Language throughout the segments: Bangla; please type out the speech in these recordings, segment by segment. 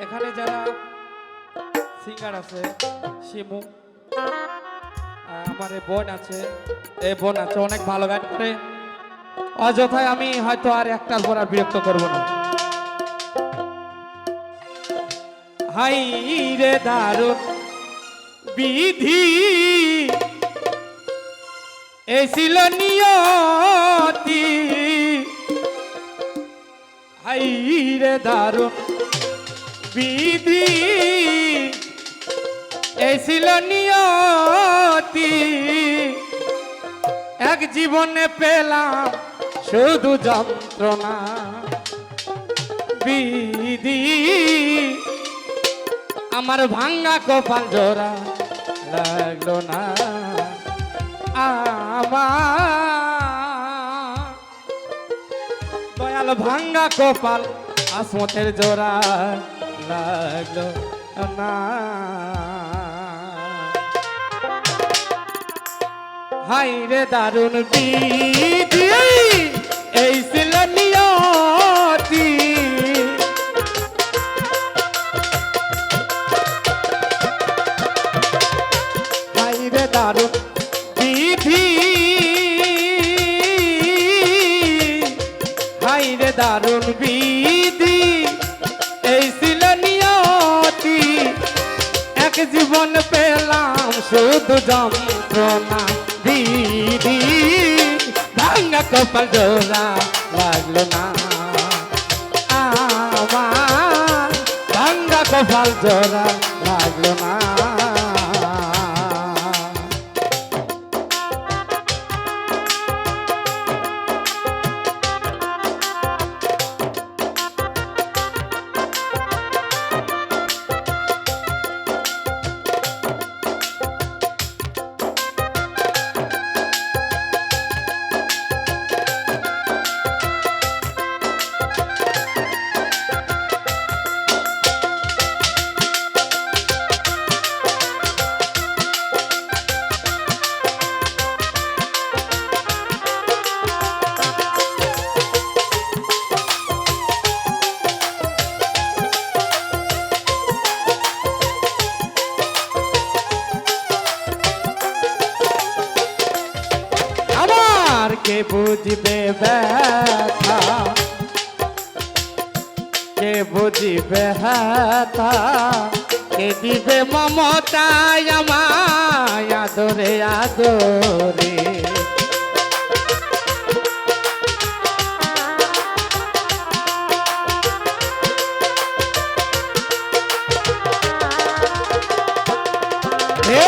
এখানে যারা সিঙ্গার আছে, শিমু আমার বোন আছে এই বোন আছে, অনেক ভালো গান করে। অযথায় আমি হয়তো আর একটার পর আর বিরক্ত করব না। হাই রে দারুণ বিধি। এই নিয়তি। হাই রে দারুণ বিধি। এই ছিল নিয়তি। এক জীবনে পেলাম শুধু যন্ত্রণা। বিধি। আমার ভাঙ্গা কপাল জোড়া লাগল না। আমার দয়াল ভাঙ্গা কপাল আসমতের জোড়া। লাগল না। হাই রে দারুণ এই ছিল নিয়তি। হাই দারুণ বিধি হাই রে দারুণ জীবন পেলাম শুধু যন্ত্রণা। দিদি ভাঙ্গা কপাল জোড়া লাগল না। আমার ভাঙ্গা কপাল জোড়া বুঝবে ব্যথা। কে বুঝবে হাতা কে দিবে মমতায় আমায় আদরে আদরে?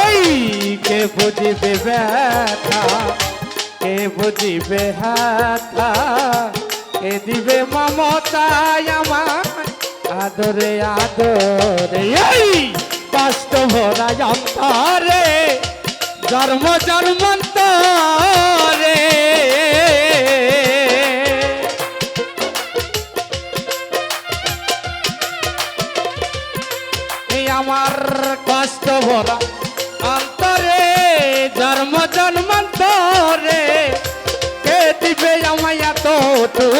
এই কে বুঝিবে ব্যথা? কে বুঝিবে হাতা কে দিবে মমতায় আমার আদরে আদরে। এই কষ্ট ভরা অন্তরে, জন্ম, জন্মান্তরে। আমার কষ্ট ভরা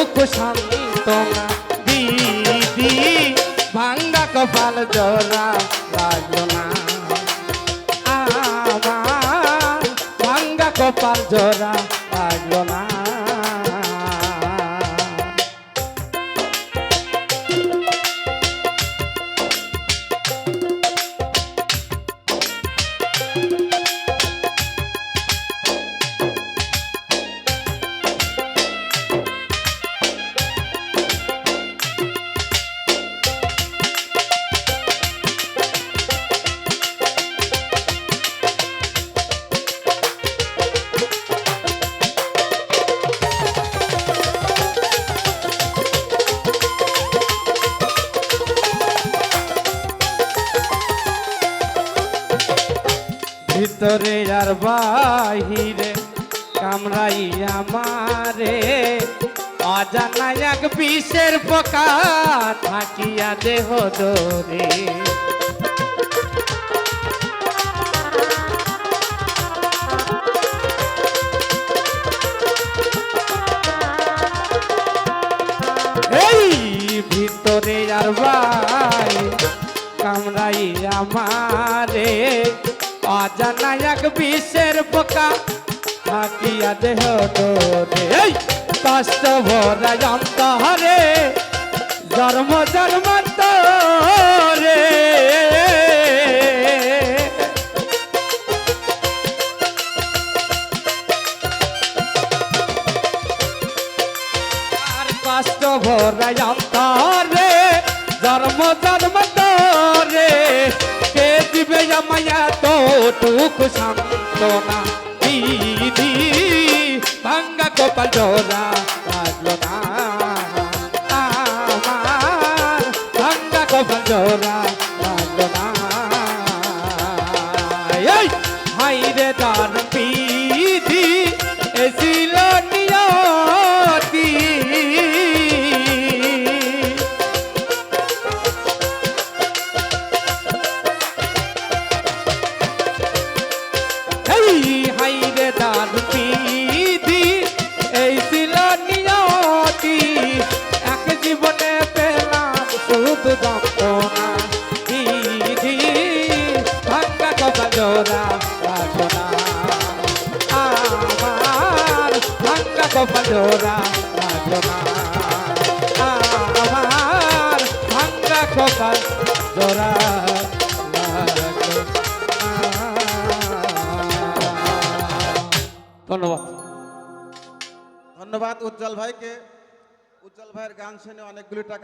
এতটুকু তোমা দিদি ভাঙ্গা কপাল জোড়া লাগল না আমার ভাঙ্গা কপাল জোড়া আর বাহিরে কামড়াই আমারে অজানা এক বিষের পোকা থাকিয়া দেহ দরে ভিতর আর ভাই কামড়াই আমারে অজানা এক বিষের পোকা। থাকিয়া দেহ তোরে। কষ্ট ভরা অন্তরে। জন্ম জন্মান্তরে। তো টুক সান্তনা দিদি ভাঙ্গা কপাল জোড়া লাগল না আমার ভাঙ্গা কপাল জোড়া এই হাই রে দান পিধি এই ছিল নিয়তি এক জীবনে পেলাম শুধু যন্ত্রণা। দিদি ভাঙ্গা কথা জোড়া রাখো না আমার ভাঙ্গা ধন্যবাদ। ধন্যবাদ উজ্জ্বল ভাইকে। উজ্জ্বল ভাইয়ের গান শুনে অনেকগুলি টাকা